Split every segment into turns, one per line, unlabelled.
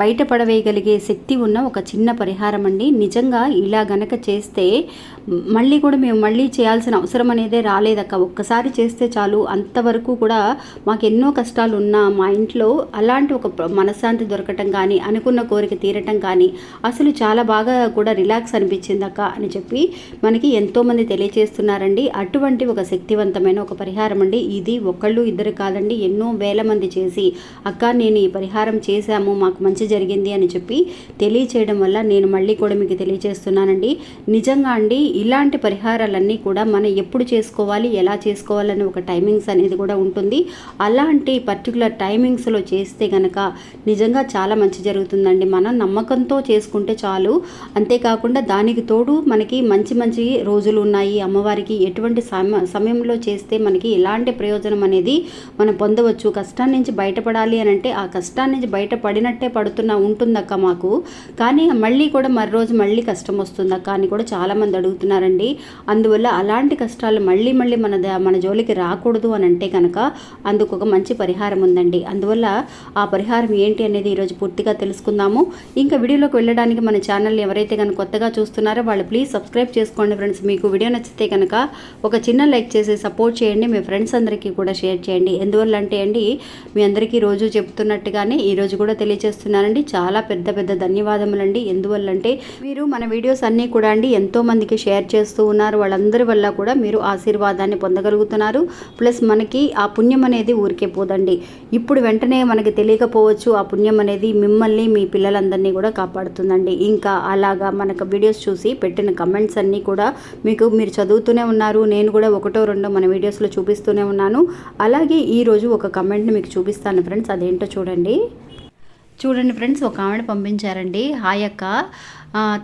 బయటపడవేయగలిగే శక్తి ఉన్న ఒక చిన్న పరిహారం అండి నిజంగా ఇలా గనక చేస్తే మళ్ళీ కూడా మేము మళ్ళీ చేయాల్సిన అవసరం అనేదే రాలేదక్క. ఒక్కసారి చేస్తే చాలు. అంతవరకు కూడా మాకు ఎన్నో కష్టాలు ఉన్నా మా ఇంట్లో అలాంటి ఒక మనశ్శాంతి దొరకటం కానీ అనుకున్న కోరిక తీరటం కానీ అసలు చాలా బాగా కూడా రిలాక్స్ అనిపించింది అక్క అని చెప్పి మనకి ఎంతోమంది తెలియచేస్తున్నారండి. అటువంటి ఒక శక్తివంతమైన ఒక పరిహారం అండి ఇది ఒకళ్ళు ఇద్దరు కాదండి. ఎన్నో వేల మంది చేసి అక్క నేను ఈ పరిహారం చేశాము. మాకు మంచి జరిగింది అని చెప్పి తెలియచేయడం వల్ల నేను మళ్ళీ కూడా మీకు తెలియజేస్తున్నానండి నిజంగా అండి ఇలాంటి పరిహారాలన్నీ కూడా మనం ఎప్పుడు చేసుకోవాలి ఎలా చేసుకోవాలని ఒక టైమింగ్స్ అనేది కూడా ఉంటుంది. అలాంటి పర్టికులర్ టైమింగ్స్లో చేస్తే కనుక నిజంగా చాలా మంచి జరుగుతుందండి. మనం నమ్మకంతో చేసుకుంటే చాలు. అంతేకాకుండా దానికి తోడు మనకి మంచి మంచి రోజులు ఉన్నాయి. అమ్మవారికి ఎటువంటి సమ సమయంలో చేస్తే మనకి ఎలాంటి ప్రయోజనం అనేది మనం పొందవచ్చు. కష్టం నుంచి బయటపడాలి అని అంటే ఆ కష్టాన్ని నుంచి బయటపడినట్టే పడుతున్నా ఉంటుందక్క మాకు. కానీ మళ్ళీ కూడా మరో రోజు మళ్ళీ కష్టం వస్తుందక్క అని కూడా చాలామంది అడుగుతున్నారండి. అందువల్ల అలాంటి కష్టాలు మళ్ళీ మళ్ళీ మన ద- మన జోలికి రాకూడదు అని అంటే కనుక అందుకు ఒక మంచి పరిహారం ఉందండి. అందువల్ల ఆ పరిహారం ఏంటి అనేది ఈరోజు పూర్తిగా తెలుసుకుందాము. ఇంకా వీడియోలోకి వెళ్ళడానికి మన ఛానల్ ఎవరైతే కనుక కొత్తగా చూస్తున్నారో వాళ్ళు ప్లీజ్ సబ్స్క్రైబ్ చేసుకోండి ఫ్రెండ్స్. మీకు వీడియో నచ్చితే కనుక ఒక చిన్న లైక్ చేసి సపోర్ట్ చేయండి. మీ ఫ్రెండ్స్ అందరికీ కూడా షేర్ చేయండి. ఎందువల్ల అంటే అండి మీ అందరికీ రోజు చెప్తున్నట్టుగానే ఈ రోజు కూడా తెలియజేస్తున్నానండి చాలా పెద్ద పెద్ద ధన్యవాదములండి. ఎందువల్ల అంటే మీరు మన వీడియోస్ అన్నీ కూడా అండి ఎంతో మందికి షేర్ చేస్తూ ఉన్నారు. వాళ్ళందరి వల్ల కూడా మీరు ఆశీర్వాదాన్ని పొందగలుగుతున్నారు. ప్లస్ మనకి ఆ పుణ్యం అనేది ఊరికే పోదండి. ఇప్పుడు వెంటనే మనకి తెలియకపోవచ్చు ఆ పుణ్యం అనేది మిమ్మల్ని మీ పిల్లలందరినీ కూడా కాపాడుతుందండి. ఇంకా అలాగా మనకు వీడియోస్ చూసి పెట్టిన కమెంట్స్ అన్నీ కూడా మీకు మీరు చదువుతూనే ఉన్నారు. నేను కూడా ఒకటో రెండో మన వీడియోస్లో చూపిస్తూనే ఉన్నాను. అలాగే ఈరోజు ఒక కమెంట్ని మీకు చూపిస్తాను ఫ్రెండ్స్. అదేంటో చూడండి. చూడండి ఫ్రెండ్స్ ఒక ఆవిడ పంపించారండి. హాయ్ అక్క.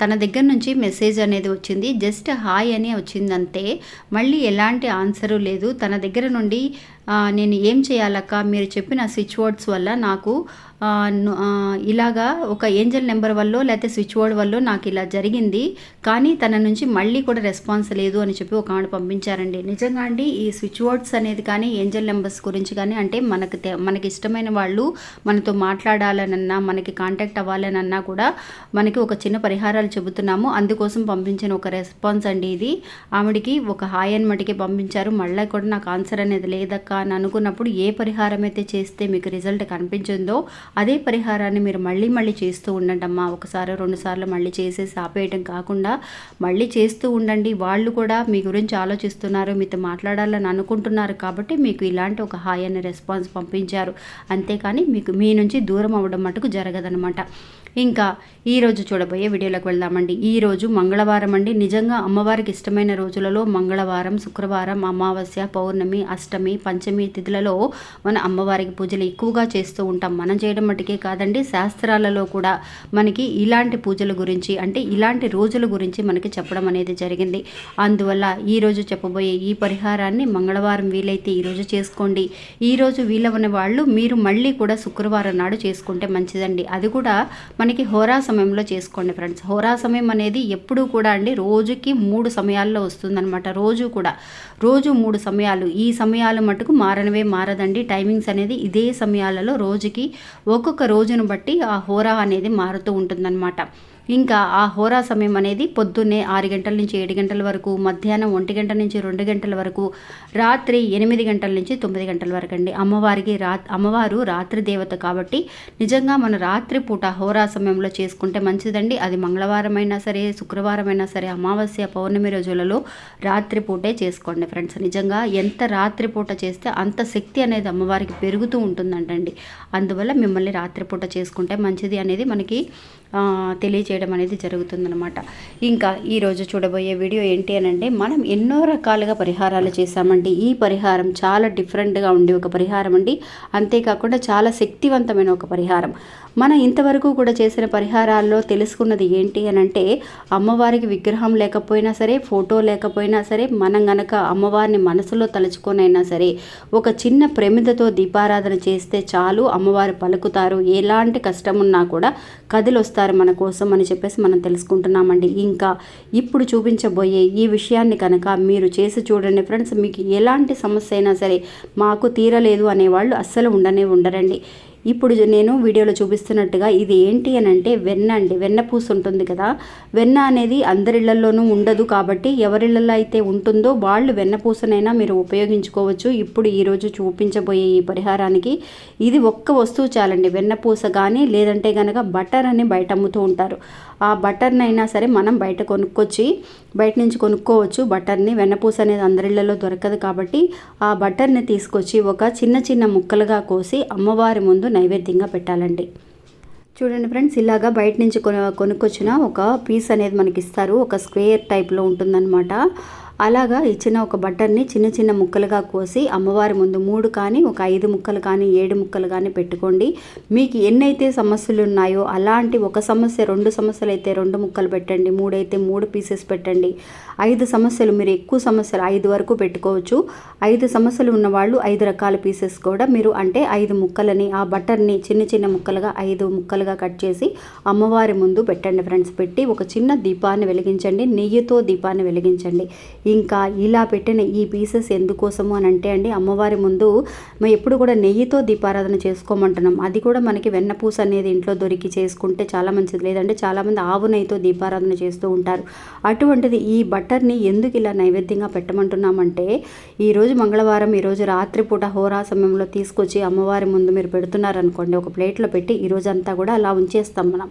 తన దగ్గర నుంచి మెసేజ్ అనేది వచ్చింది. జస్ట్ హాయ్ అని వచ్చింది అంతే మళ్ళీ ఎలాంటి ఆన్సరు లేదు. తన దగ్గర నుండి నేను ఏం చేయాలక్క? మీరు చెప్పిన స్విచ్ వర్డ్స్ వల్ల నాకు ఇలాగా ఒక ఏంజల్ నెంబర్ వల్ల లేకపోతే స్విచ్ వర్డ్ వల్ల నాకు ఇలా జరిగింది. కానీ తన నుంచి మళ్ళీ కూడా రెస్పాన్స్ లేదు అని చెప్పి ఒక ఆవిడ పంపించారండి. నిజంగా అండి ఈ స్విచ్ వర్డ్స్ అనేది కానీ ఏంజల్ నెంబర్స్ గురించి కానీ అంటే మనకు తె- మనకి ఇష్టమైన వాళ్ళు మనతో మాట్లాడాలనన్నా మనకి కాంటాక్ట్ అవ్వాలనన్నా కూడా మనకి ఒక చిన్న పరిహారాలు చెబుతున్నాము. అందుకోసం పంపించిన ఒక రెస్పాన్స్ అండి ఇది. ఆవిడికి ఒక హాయ్ అని మటుకే పంపించారు. మళ్ళీ కూడా నాకు ఆన్సర్ అనేది లేదక్క. అని అనుకున్నప్పుడు ఏ పరిహారం అయితే చేస్తే మీకు రిజల్ట్ కనిపించిందో అదే పరిహారాన్ని మీరు మళ్ళీ మళ్ళీ చేస్తూ ఉండండి అమ్మా. ఒకసారి రెండుసార్లు మళ్ళీ చేసేసి ఆపేయటం కాకుండా మళ్ళీ చేస్తూ ఉండండి. వాళ్ళు కూడా మీ గురించి ఆలోచిస్తున్నారు మీతో మాట్లాడాలని అనుకుంటున్నారు కాబట్టి మీకు ఇలాంటి ఒక హాయ్ అనే రెస్పాన్స్ పంపించారు. అంతేకాని మీకు మీ నుంచి దూరం అవ్వడం మటుకు జరగదనమాట ఇంకా ఈరోజు చూడబోయే వీడియోలోకి వెళ్దామండి. ఈరోజు మంగళవారం అండి. నిజంగా అమ్మవారికి ఇష్టమైన రోజులలో మంగళవారం శుక్రవారం అమావాస్య పౌర్ణమి అష్టమి పంచమి తిథులలో మన అమ్మవారికి పూజలు ఎక్కువగా చేస్తూ ఉంటాం. మనం చేయడం మటుకే కాదండి శాస్త్రాలలో కూడా మనకి ఇలాంటి పూజల గురించి అంటే ఇలాంటి రోజుల గురించి మనకి చెప్పడం అనేది జరిగింది. అందువల్ల ఈరోజు చెప్పబోయే ఈ పరిహారాన్ని మంగళవారం వీలైతే ఈరోజు చేసుకోండి. ఈరోజు వీలవని వాళ్ళు మీరు మళ్ళీ కూడా శుక్రవారం నాడు చేసుకుంటే మంచిదండి. అది కూడా మనకి హోరా సమయంలో చేసుకోండి ఫ్రెండ్స్. హోరా సమయం అనేది ఎప్పుడూ కూడా అండి రోజుకి మూడు సమయాల్లో వస్తుందన్నమాట. రోజు కూడా. రోజు మూడు సమయాలు. ఈ సమయాలు మటుకు మారనివే మారదండి. టైమింగ్స్ అనేది ఇదే సమయాలలో రోజుకి ఒక్కొక్క రోజును బట్టి ఆ హోరా అనేది మారుతూ ఉంటుందన్నమాట. ఇంకా ఆ హోరా సమయం అనేది పొద్దున్నే ఆరు గంటల నుంచి ఏడు గంటల వరకు మధ్యాహ్నం ఒంటి గంట నుంచి రెండు గంటల వరకు రాత్రి ఎనిమిది గంటల నుంచి తొమ్మిది గంటల వరకు అండి. అమ్మవారికి రా అమ్మవారు రాత్రి దేవత కాబట్టి నిజంగా మన రాత్రి పూట హోరా సమయంలో చేసుకుంటే మంచిదండి. అది మంగళవారం అయినా సరే శుక్రవారం అయినా సరే అమావాస్య పౌర్ణమి రోజులలో రాత్రి పూటే చేసుకోండి ఫ్రెండ్స్. నిజంగా ఎంత రాత్రి పూట చేస్తే అంత శక్తి అనేది అమ్మవారికి పెరుగుతూ ఉంటుందంటండి. అందువల్ల మిమ్మల్ని రాత్రిపూట చేసుకుంటే మంచిది అనేది మనకి తెలియచేయడం చేయడం అనేది జరుగుతుందనమాట ఇంకా ఈరోజు చూడబోయే వీడియో ఏంటి అని అంటే మనం ఎన్నో రకాలుగా పరిహారాలు చేశామండి. ఈ పరిహారం చాలా డిఫరెంట్గా ఉండే ఒక పరిహారం అండి. అంతేకాకుండా చాలా శక్తివంతమైన ఒక పరిహారం. మన ఇంతవరకు కూడా చేసిన పరిహారాల్లో తెలుసుకున్నది ఏంటి అని అంటే అమ్మవారికి విగ్రహం లేకపోయినా సరే ఫోటో లేకపోయినా సరే మనం గనక అమ్మవారిని మనసులో తలుచుకొనైనా సరే ఒక చిన్న ప్రమిదతో దీపారాధన చేస్తే చాలు అమ్మవారు పలుకుతారు. ఎలాంటి కష్టం ఉన్నా కూడా కదిలొస్తారు మన కోసం అని చెప్పేసి మనం తెలుసుకుంటున్నామండి. ఇంకా ఇప్పుడు చూపించబోయే ఈ విషయాన్ని కనుక మీరు చేసి చూడండి ఫ్రెండ్స్. మీకు ఎలాంటి సమస్య అయినా సరే మాకు తీరలేదు అనేవాళ్ళు అస్సలు ఉండనే ఉండరండి. ఇప్పుడు నేను వీడియోలో చూపిస్తున్నట్టుగా ఇది ఏంటి అని అంటే వెన్న అండి. వెన్న పూస ఉంటుంది కదా. వెన్న అనేది అందరిళ్ళలోనూ ఉండదు కాబట్టి ఎవరిళ్ళలో అయితే ఉంటుందో వాళ్ళు వెన్న పూసనైనా మీరు ఉపయోగించుకోవచ్చు. ఇప్పుడు ఈరోజు చూపించబోయే ఈ పరిహారానికి ఇది ఒక్క వస్తువు చాలండి. వెన్న పూస కానీ లేదంటే కనుక బటర్ అని బయట అమ్ముతూ ఉంటారు. ఆ బటర్నైనా సరే మనం బయట కొనుక్కొచ్చి బయట నుంచి కొనుక్కోవచ్చు. బటర్ని వెన్నపూస అనేది అందరిళ్ళలో దొరకదు కాబట్టి ఆ బటర్ని తీసుకొచ్చి ఒక చిన్న చిన్న ముక్కలుగా కోసి అమ్మవారి ముందు నైవేద్యంగా పెట్టాలండి. చూడండి ఫ్రెండ్స్ ఇలాగా బయట నుంచి కొను కొనుక్కొచ్చిన ఒక పీస్ అనేది మనకి ఇస్తారు. ఒక స్క్వేర్ టైప్లో ఉంటుందన్నమాట. అలాగా ఇచ్చిన ఒక బటర్ని చిన్న చిన్న ముక్కలుగా కోసి అమ్మవారి ముందు మూడు కానీ ఒక ఐదు ముక్కలు కానీ ఏడు ముక్కలు కానీ పెట్టుకోండి. మీకు ఎన్నైతే సమస్యలు ఉన్నాయో అలాంటి ఒక సమస్య రెండు సమస్యలు అయితే రెండు ముక్కలు పెట్టండి మూడైతే మూడు పీసెస్ పెట్టండి. ఐదు సమస్యలు మీరు ఎక్కువ సమస్యలు ఐదు వరకు పెట్టుకోవచ్చు. ఐదు సమస్యలు ఉన్నవాళ్ళు ఐదు రకాల పీసెస్ కూడా మీరు అంటే ఐదు ముక్కలని ఆ బటర్ని చిన్న చిన్న ముక్కలుగా ఐదు ముక్కలుగా కట్ చేసి అమ్మవారి ముందు పెట్టండి ఫ్రెండ్స్. పెట్టి ఒక చిన్న దీపాన్ని వెలిగించండి నెయ్యితో దీపాన్ని వెలిగించండి. ఇంకా ఇలా పెట్టిన ఈ పీసెస్ ఎందుకోసము అని అంటే అండి అమ్మవారి ముందు మేము ఎప్పుడు కూడా నెయ్యితో దీపారాధన చేసుకోమంటున్నాం. అది కూడా మనకి వెన్నపూస అనేది ఇంట్లో దొరికి చేసుకుంటే చాలా మంచిది. లేదంటే చాలామంది ఆవు నెయ్యితో దీపారాధన చేస్తూ ఉంటారు. అటువంటిది ఈ బటర్ని ఎందుకు ఇలా నైవేద్యంగా పెట్టమంటున్నామంటే ఈరోజు మంగళవారం ఈరోజు రాత్రిపూట హోరా సమయంలో తీసుకొచ్చి అమ్మవారి ముందు మీరు పెడుతున్నారనుకోండి ఒక ప్లేట్లో పెట్టి ఈరోజంతా కూడా అలా ఉంచేస్తాం మనం.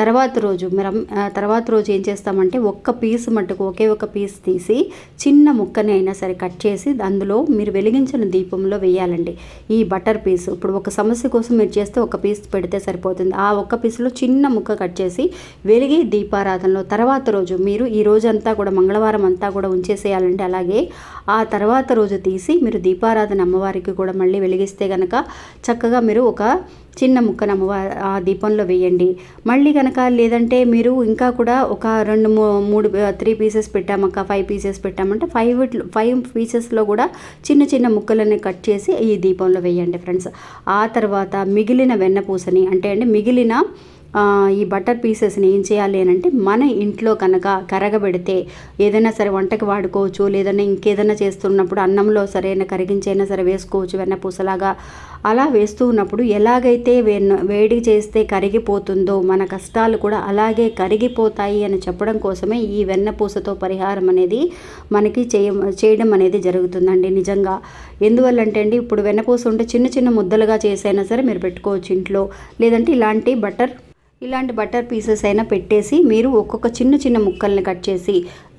తర్వాత రోజు మనం తర్వాత రోజు ఏం చేస్తామంటే ఒక్క పీస్ మట్టుకు ఒకే ఒక పీస్ తీసి చిన్న ముక్కని అయినా సరే కట్ చేసి అందులో మీరు వెలిగించిన దీపంలో వేయాలండి. ఈ బటర్ పీస్ ఇప్పుడు ఒక సమస్య కోసం మీరు చేస్తే ఒక పీస్ పెడితే సరిపోతుంది. ఆ ఒక్క పీస్లో చిన్న ముక్క కట్ చేసి వెలిగే దీపారాధనలో తర్వాత రోజు మీరు ఈ రోజంతా కూడా మంగళవారం అంతా కూడా ఉంచేసేయాలండి. అలాగే ఆ తర్వాత రోజు తీసి మీరు దీపారాధన అమ్మవారికి కూడా మళ్ళీ వెలిగిస్తే కనుక చక్కగా మీరు ఒక చిన్న ముక్కను అమ్మవారి ఆ దీపంలో వేయండి. మళ్ళీ కనుక లేదంటే మీరు ఇంకా కూడా ఒక రెండు మూడు త్రీ పీసెస్ పెట్టామక్క ఫైవ్ పీసెస్ పెట్టామంటే ఫైవ్ ఫైవ్ పీసెస్లో కూడా చిన్న చిన్న ముక్కలని కట్ చేసి ఈ దీపంలో వేయండి ఫ్రెండ్స్ ఆ తర్వాత మిగిలిన వెన్నపూసని అంటే అండి మిగిలిన ఈ బటర్ పీసెస్ని ఏం చేయాలి అని అంటే మన ఇంట్లో కనుక కరగబెడితే ఏదైనా సరే వంటకి వాడుకోవచ్చు లేదన్నా ఇంకేదైనా చేస్తున్నప్పుడు అన్నంలో సరైన కరిగించైనా సరే వేసుకోవచ్చు వెన్న పూసలాగా. అలా వేస్తూ ఉన్నప్పుడు ఎలాగైతే వెన్న వేడి చేస్తే కరిగిపోతుందో మన కష్టాలు కూడా అలాగే కరిగిపోతాయి అని చెప్పడం కోసమే ఈ వెన్నపూసతో పరిహారం అనేది మనకి చేయ చేయడం అనేది జరుగుతుందండి నిజంగా. ఎందువల్లంటే అండి ఇప్పుడు వెన్నపూస ఉంటే చిన్న చిన్న ముద్దలుగా చేసైనా సరే మీరు పెట్టుకోవచ్చు ఇంట్లో. లేదంటే ఇలాంటి బటర్ ఇలాంటి బటర్ పీసెస్ అయినా పెట్టేసి మీరు ఒక్కొక్క చిన్న చిన్న ముక్కల్ని కట్ చేసి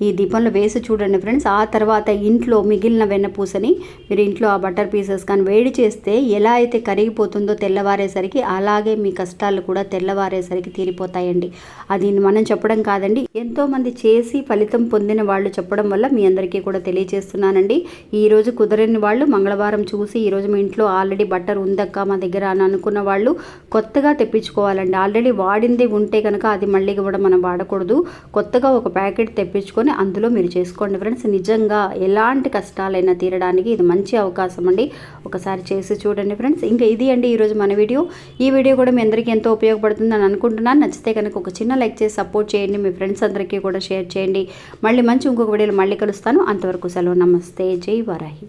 ఈ దీపంలో వేసి చూడండి ఫ్రెండ్స్. ఆ తర్వాత ఇంట్లో మిగిలిన వెన్నపూసని మీరు ఇంట్లో ఆ బటర్ పీసెస్ కానీ వేడి చేస్తే ఎలా అయితే కరిగిపోతుందో తెల్లవారేసరికి అలాగే మీ కష్టాలు కూడా తెల్లవారేసరికి తీరిపోతాయండి. అది మనం చెప్పడం కాదండి. ఎంతోమంది చేసి ఫలితం పొందిన వాళ్ళు చెప్పడం వల్ల మీ అందరికీ కూడా తెలియజేస్తున్నానండి. ఈరోజు కుదరని వాళ్ళు మంగళవారం చూసి ఈరోజు మీ ఇంట్లో ఆల్రెడీ బట్టర్ ఉందక్క మా దగ్గర అని అనుకున్న వాళ్ళు కొత్తగా తెప్పించుకోవాలండి. ఆల్రెడీ వాడింది ఉంటే కనుక అది మళ్ళీ కూడా మనం వాడకూడదు. కొత్తగా ఒక ప్యాకెట్ తెప్పించుకొని చేసుకొని అందులో మీరు చేసుకోండి ఫ్రెండ్స్. నిజంగా ఎలాంటి కష్టాలైనా తీరడానికి ఇది మంచి అవకాశం అండి. ఒకసారి చేసి చూడండి ఫ్రెండ్స్. ఇంకా ఇది అండి ఈరోజు మన వీడియో. ఈ వీడియో కూడా మీ అందరికీ ఎంతో ఉపయోగపడుతుందని అనుకుంటున్నాను. నచ్చితే కనుక ఒక చిన్న లైక్ చేసి సపోర్ట్ చేయండి. మీ ఫ్రెండ్స్ అందరికీ కూడా షేర్ చేయండి. మళ్ళీ మంచి ఇంకొక వీడియోలో మళ్ళీ కలుస్తాను. అంతవరకు సెలవు. నమస్తే. జై వరాహి.